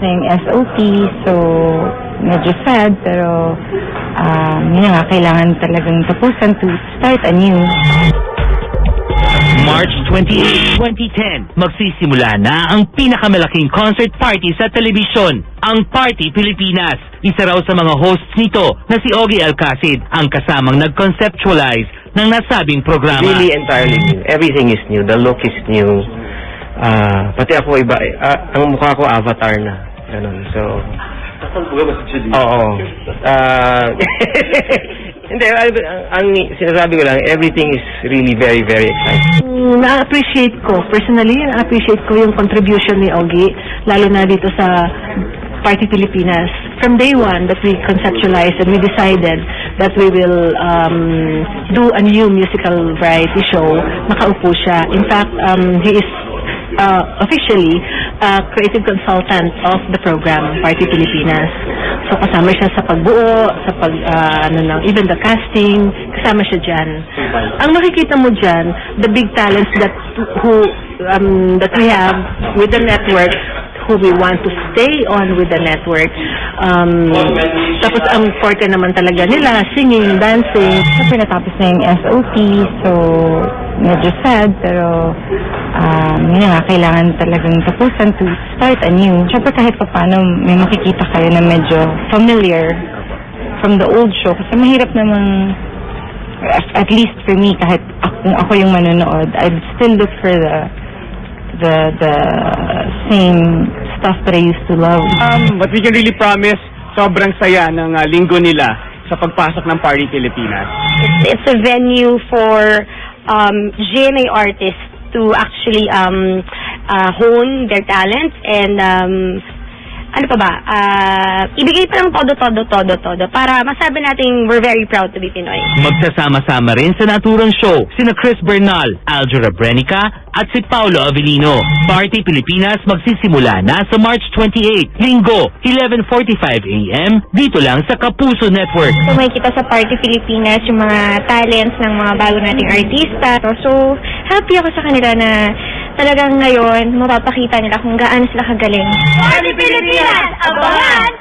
na yung SOP, so medyo sad, pero um, yun nga, kailangan talagang tapusan to start anew. March 28, 2010, magsisimula na ang pinakamalaking concert party sa telebisyon, ang Party Pilipinas. Isa raw sa mga hosts nito na si Ogie Alcacid ang kasamang nag-conceptualize ng nasabing programa. Really entirely new. Everything is new. The look is new. Ah, pati ako iba. ah, ang mukha ko avatar na. Ganun. So, Oo. Ah, hindi, ang, ang sinasabi ko lang, everything is really very, very exciting. Mm, na-appreciate ko, personally, na-appreciate ko yung contribution ni Ogie, lalo na dito sa Party Pilipinas. From day one that we conceptualized and we decided that we will um, do a new musical variety show, nakaupo siya. In fact, um, he is uh, officially uh, creative consultant of the program Party Pilipinas. So kasama siya sa pagbuo, sa pag uh, ano lang, even the casting, kasama siya diyan. Ang makikita mo diyan, the big talents that who um, that we have with the network who we want to stay on with the network. Um, tapos ang forte naman talaga nila, singing, dancing. Siyempre natapos na yung SOP, so medyo sad, pero um, yun nga, kailangan talagang tapusan to start anew. Siyempre kahit pa paano may makikita kayo na medyo familiar from the old show. Kasi mahirap namang, at, at least for me, kahit ako, kung ako yung manonood, I'd still look for the the the same stuff that I used to love. Um, but we can really promise, sobrang saya ng ah, linggo nila sa pagpasok ng Party Pilipinas. It's, it's a venue for um, GMA artists to actually um, uh, hone their talents and um, ano pa ba, uh, ibigay pa ng todo, todo, todo, todo para masabi natin we're very proud to be Pinoy. Magsasama-sama rin sa naturang show sina Chris Bernal, Aljura Brenica at si Paolo Avellino. Party Pilipinas magsisimula na sa March 28, Linggo, 11.45 a.m. dito lang sa Kapuso Network. So makikita sa Party Pilipinas yung mga talents ng mga bago nating artista. So happy ako sa kanila na talagang ngayon mapapakita nila kung gaano sila kagaling. Party Pilipinas! Abangan!